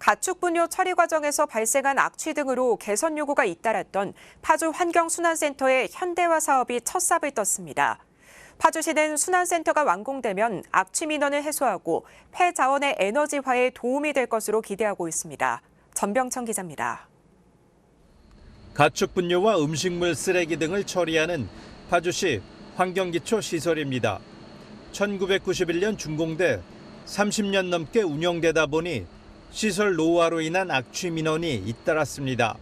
가축 분뇨 처리 과정에서 발생한 악취 등으로 개선 요구가 잇따랐던 파주 환경순환센터의 현대화 사업이 첫 삽을 떴습니다. 파주시는 순환센터가 완공되면 악취 민원을 해소하고 폐 자원의 에너지화에 도움이 될 것으로 기대하고 있습니다. 전병천 기자입니다. 가축 분뇨와 음식물 쓰레기 등을 처리하는 파주시 환경기초 시설입니다. 1991년 준공돼 30년 넘게 운영되다 보니 시설 노후화로 인한 악취 민원이 잇따랐습니다.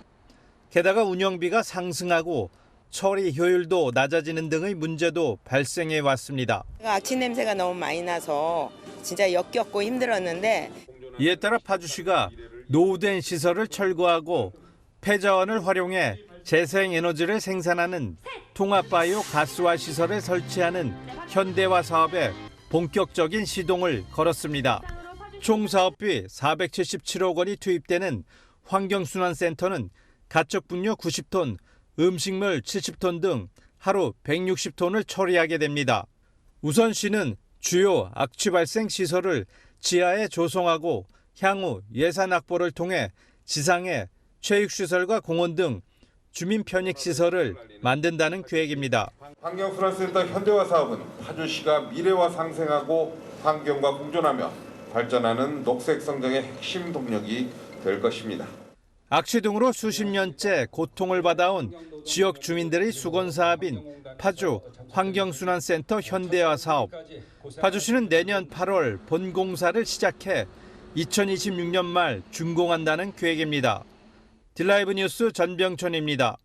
게다가 운영비가 상승하고 처리 효율도 낮아지는 등의 문제도 발생해 왔습니다. 악취 냄새가 너무 많이 나서 진짜 역겹고 힘들었는데 이에 따라 파주시가 노후된 시설을 철거하고 폐자원을 활용해 재생 에너지를 생산하는 통합바이오 가스화 시설을 설치하는 현대화 사업에 본격적인 시동을 걸었습니다. 총 사업비 477억 원이 투입되는 환경순환센터는 가축 분뇨 90톤, 음식물 70톤 등 하루 160톤을 처리하게 됩니다. 우선 시는 주요 악취 발생 시설을 지하에 조성하고 향후 예산 확보를 통해 지상에 체육시설과 공원 등 주민 편익 시설을 만든다는 계획입니다. 환경순환센터 현대화 사업은 파주시가 미래와 상생하고 환경과 공존하며 발전하는 녹색 성장의 핵심 동력이 될 것입니다. 악취 등으로 수십 년째 고통을 받아온 지역 주민들의 수건 사업인 파주 환경순환센터 현대화 사업. 파주시는 내년 8월 본공사를 시작해 2026년 말 준공한다는 계획입니다. 딜라이브 뉴스 전병천입니다.